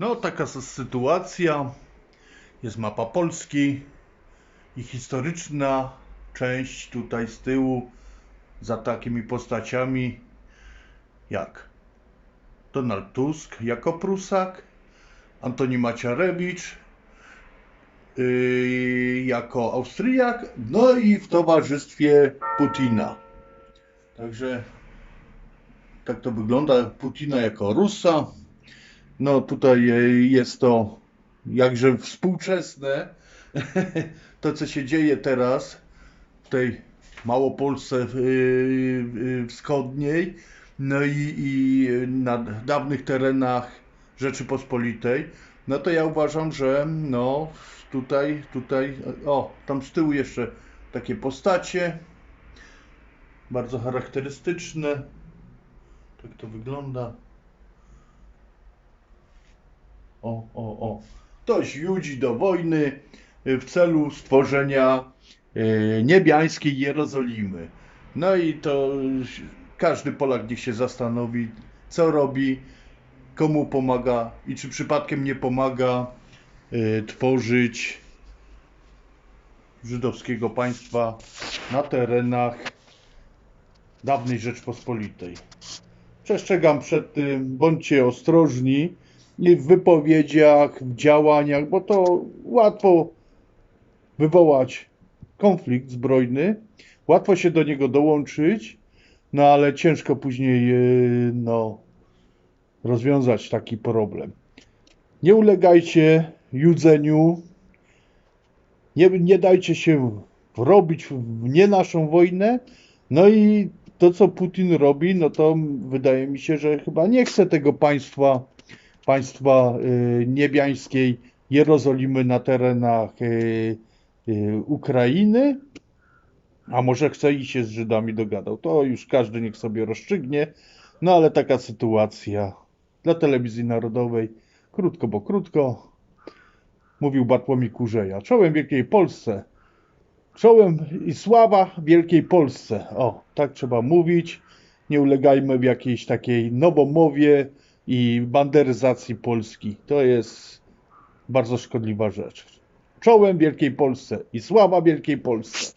No, taka sytuacja. Jest mapa Polski i historyczna część tutaj z tyłu za takimi postaciami jak Donald Tusk jako Prusak, Antoni Macierewicz yy, jako Austriak, no i w towarzystwie Putina. Także tak to wygląda. Putina jako Rusa. No tutaj e, jest to jakże współczesne. To, co się dzieje teraz w tej Małopolsce y, y, wschodniej, no i, i na dawnych terenach Rzeczypospolitej, no to ja uważam, że no tutaj, tutaj, o, tam z tyłu jeszcze takie postacie, bardzo charakterystyczne. Tak to wygląda. O, o, o. Ktoś judzi do wojny y, w celu stworzenia y, niebiańskiej Jerozolimy. No i to y, każdy Polak niech się zastanowi, co robi, komu pomaga i czy przypadkiem nie pomaga tworzyć żydowskiego państwa na terenach dawnej Rzeczpospolitej. Przestrzegam przed tym, bądźcie ostrożni w wypowiedziach, w działaniach, bo to łatwo wywołać konflikt zbrojny, łatwo się do niego dołączyć, no ale ciężko później yy, no, rozwiązać taki problem. Nie ulegajcie judzeniu, nie, nie dajcie się wrobić w nie naszą wojnę, no i to, co Putin robi, no to wydaje mi się, że chyba nie chce tego państwa, państwa y, niebiańskiej Jerozolimy na terenach y, y, Ukrainy, a może chce i się z Żydami dogadał. To już każdy niech sobie rozstrzygnie, no ale taka sytuacja dla telewizji narodowej, krótko, bo krótko, mówił Bartłomiej Kurzeja. Czołem Wielkiej Polsce Czołem i sława Wielkiej Polsce. O, tak trzeba mówić. Nie ulegajmy w jakiejś takiej nowomowie i banderyzacji Polski. To jest bardzo szkodliwa rzecz. Czołem Wielkiej Polsce i sława Wielkiej Polsce.